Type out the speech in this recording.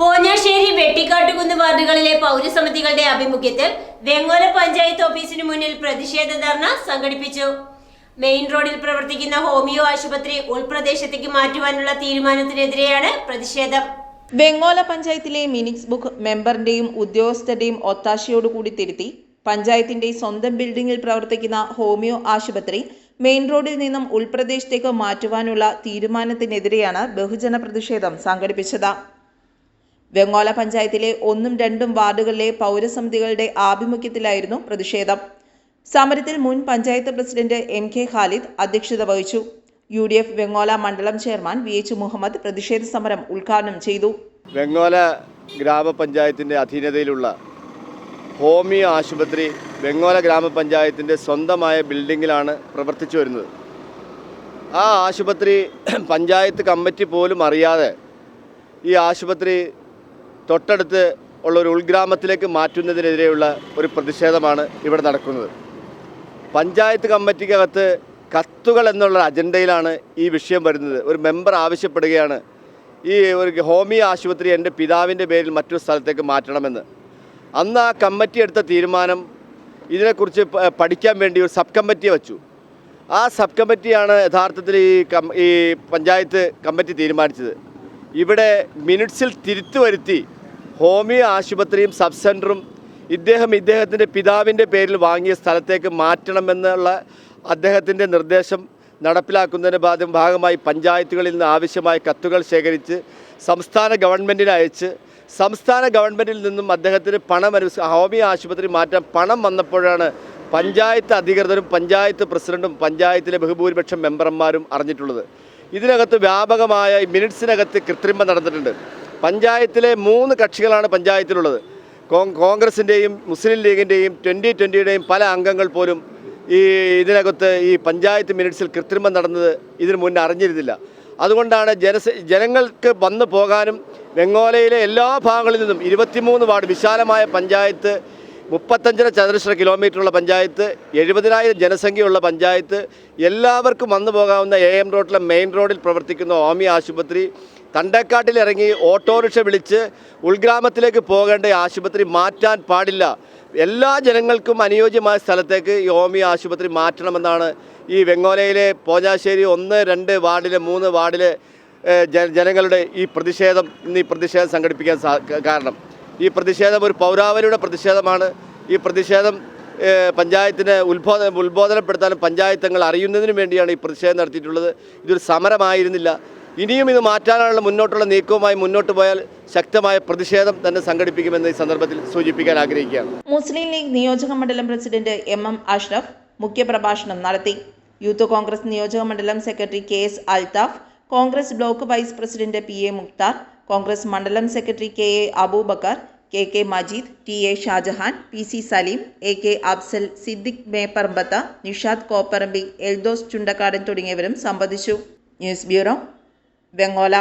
പോഞ്ഞാശ്ശേരി വെട്ടിക്കാട്ടുകുന്ന് വാർഡുകളിലെ പൗരസമിതികളുടെ ആഭിമുഖ്യത്തിൽ വെങ്ങോല പഞ്ചായത്ത് ഓഫീസിന് മുന്നിൽ പ്രതിഷേധ ധർണ സംഘടിപ്പിച്ചു. മെയിൻ റോഡിൽ പ്രവർത്തിക്കുന്ന ഹോമിയോ ആശുപത്രി ഉൾപ്രദേശത്തേക്ക് മാറ്റുവാനുള്ള തീരുമാനത്തിനെതിരെയാണ് പ്രതിഷേധം. വെങ്ങോല പഞ്ചായത്തിലെ മിനിക്സ് ബുക്ക് മെമ്പറിന്റെയും ഉദ്യോഗസ്ഥരുടെയും ഒത്താശയോടുകൂടി തിരുത്തി പഞ്ചായത്തിന്റെ സ്വന്തം ബിൽഡിംഗിൽ പ്രവർത്തിക്കുന്ന ഹോമിയോ ആശുപത്രി മെയിൻ റോഡിൽ നിന്നും ഉൾപ്രദേശത്തേക്ക് മാറ്റുവാനുള്ള തീരുമാനത്തിനെതിരെയാണ് ബഹുജന പ്രതിഷേധം സംഘടിപ്പിച്ചത്. വെങ്ങോല പഞ്ചായത്തിലെ ഒന്നും രണ്ടും വാർഡുകളിലെ പൗരസമിതികളുടെ ആഭിമുഖ്യത്തിലായിരുന്നു പ്രതിഷേധം. സമരത്തിൽ മുൻ panchayat president M K Khalid അധ്യക്ഷത വഹിച്ചു. യു ഡി എഫ് വെങ്ങോല മണ്ഡലം ചെയർമാൻ വി എച്ച് മുഹമ്മദ് പ്രതിഷേധ സമരം ഉദ്ഘാടനം ചെയ്തു. വെങ്ങോല ഗ്രാമപഞ്ചായത്തിന്റെ അധീനതയിലുള്ള ഹോമിയോ ആശുപത്രി വെങ്ങോല ഗ്രാമപഞ്ചായത്തിന്റെ സ്വന്തമായ ബിൽഡിങ്ങിലാണ് പ്രവർത്തിച്ചു വരുന്നത്. ആ ആശുപത്രി പഞ്ചായത്ത് കമ്മിറ്റി പോലും അറിയാതെ ഈ ആശുപത്രി തൊട്ടടുത്ത് ഉള്ള ഒരു ഉൾഗ്രാമത്തിലേക്ക് മാറ്റുന്നതിനെതിരെയുള്ള ഒരു പ്രതിഷേധമാണ് ഇവിടെ നടക്കുന്നത്. പഞ്ചായത്ത് കമ്മിറ്റിക്കകത്ത് കത്തുകൾ എന്നുള്ള അജണ്ടയിലാണ് ഈ വിഷയം വരുന്നത്. ഒരു മെമ്പർ ആവശ്യപ്പെടുകയാണ് ഈ ഒരു ഹോമിയോ ആശുപത്രി എന്റെ പിതാവിന്റെ പേരിൽ മറ്റൊരു സ്ഥലത്തേക്ക് മാറ്റണമെന്ന്. അന്ന് ആ കമ്മിറ്റി എടുത്ത തീരുമാനം ഇതിനെക്കുറിച്ച് പഠിക്കാൻ വേണ്ടി ഒരു സബ് കമ്മിറ്റിയെ വെച്ചു. ആ സബ് കമ്മിറ്റിയാണ് യഥാർത്ഥത്തിൽ ഈ ഈ പഞ്ചായത്ത് കമ്മിറ്റി തീരുമാനിച്ചത്. ഇവിടെ മിനിറ്റ്സിൽ തിരുത്തു വരുത്തി ഹോമിയോ ആശുപത്രിയും സബ് സെന്ററും ഇദ്ദേഹം ഇദ്ദേഹത്തിന്റെ പിതാവിന്റെ പേരിൽ വാങ്ങിയ സ്ഥലത്തേക്ക് മാറ്റണമെന്നുള്ള അദ്ദേഹത്തിന്റെ നിർദ്ദേശം നടപ്പിലാക്കുന്നതിന്റെ ഭാഗം ഭാഗമായി പഞ്ചായത്തുകളിൽ നിന്ന് ആവശ്യമായ കത്തുകൾ ശേഖരിച്ച് സംസ്ഥാന ഗവൺമെന്റിന് അയച്ച് സംസ്ഥാന ഗവൺമെന്റിൽ നിന്നും അദ്ദേഹത്തിന് പണം അനു ഹോമിയോ ആശുപത്രി മാറ്റാൻ പണം വന്നപ്പോഴാണ് പഞ്ചായത്ത് അധികൃതരും പഞ്ചായത്ത് പ്രസിഡന്റും പഞ്ചായത്തിലെ ബഹുഭൂരിപക്ഷം മെമ്പർമാരും അറിഞ്ഞിട്ടുള്ളത്. ഇതിനകത്ത് വ്യാപകമായ മിനിറ്റ്സിനകത്ത് കൃത്രിമം നടന്നിട്ടുണ്ട്. പഞ്ചായത്തിലെ മൂന്ന് കക്ഷികളാണ് പഞ്ചായത്തിലുള്ളത്. കോൺഗ്രസിന്റെയും മുസ്ലിം ലീഗിന്റെയും ട്വന്റി ട്വന്റിയുടെയും പല അംഗങ്ങൾ പോലും ഈ ഇതിനകത്ത് ഈ പഞ്ചായത്ത് മിനിറ്റ്സിൽ കൃത്രിമം നടന്നത് ഇതിനു മുന്നേ അറിഞ്ഞിരുന്നില്ല. അതുകൊണ്ടാണ് ജനസ ജനങ്ങൾക്ക് വന്നു പോകാനും വെങ്ങോലയിലെ എല്ലാ ഭാഗങ്ങളിൽ നിന്നും ഇരുപത്തിമൂന്ന് വാർഡ് വിശാലമായ പഞ്ചായത്ത് മുപ്പത്തഞ്ചര ചതുരശ്ര കിലോമീറ്ററുള്ള പഞ്ചായത്ത് എഴുപതിനായിരം ജനസംഖ്യയുള്ള പഞ്ചായത്ത് എല്ലാവർക്കും വന്നു പോകാവുന്ന എ എം റോഡിലെ മെയിൻ റോഡിൽ പ്രവർത്തിക്കുന്ന ഓമി ആശുപത്രി തണ്ടേക്കാട്ടിൽ ഇറങ്ങി ഓട്ടോറിക്ഷ വിളിച്ച് ഉൾഗ്രാമത്തിലേക്ക് പോകേണ്ട ആശുപത്രി മാറ്റാൻ പാടില്ല. എല്ലാ ജനങ്ങൾക്കും അനുയോജ്യമായ സ്ഥലത്തേക്ക് ഈ ഹോമിയോ ആശുപത്രി മാറ്റണമെന്നാണ് ഈ വെങ്ങോലയിലെ പോഞ്ഞാശ്ശേരി ഒന്ന് രണ്ട് വാർഡിലെ മൂന്ന് വാർഡിലെ ജനങ്ങളുടെ ഈ പ്രതിഷേധം ഇന്ന് ഈ പ്രതിഷേധം സംഘടിപ്പിക്കാൻ കാരണം. ഈ പ്രതിഷേധം ഒരു പൗരാവലിയുടെ പ്രതിഷേധമാണ്. ഈ പ്രതിഷേധം പഞ്ചായത്തിന് ഉത്ബോധന ഉത്ബോധനപ്പെടുത്താനും പഞ്ചായത്തങ്ങൾ അറിയുന്നതിനും വേണ്ടിയാണ് ഈ പ്രതിഷേധം നടത്തിയിട്ടുള്ളത്. ഇതൊരു സമരമായിരുന്നില്ല. ഇനിയും ഇത് മാറ്റാനുള്ള മുന്നോട്ടുള്ള നീക്കവുമായി മുന്നോട്ട് പോയാൽ ശക്തമായ പ്രതിഷേധം തന്നെ സംഘടിപ്പിക്കുമെന്ന് ഈ സന്ദർഭത്തിൽ സൂചിപ്പിക്കാൻ ആഗ്രഹിക്കുകയാണ്. മുസ്ലിം ലീഗ് നിയോജക മണ്ഡലം പ്രസിഡന്റ് എം എം അഷ്റഫ് മുഖ്യപ്രഭാഷണം നടത്തി. യൂത്ത് കോൺഗ്രസ് നിയോജക മണ്ഡലം secretary K S Althaf Congress block vice president P A Mukthar Congress മണ്ഡലം secretary K A Aboobacker K K Majeed T A Shajahan P C Saleem A K Afsal Siddique Mepparambath Nishad Kopparambi Eldhose Chundakkadan തുടങ്ങിയവരും സംബന്ധിച്ചു. News bureau Vengola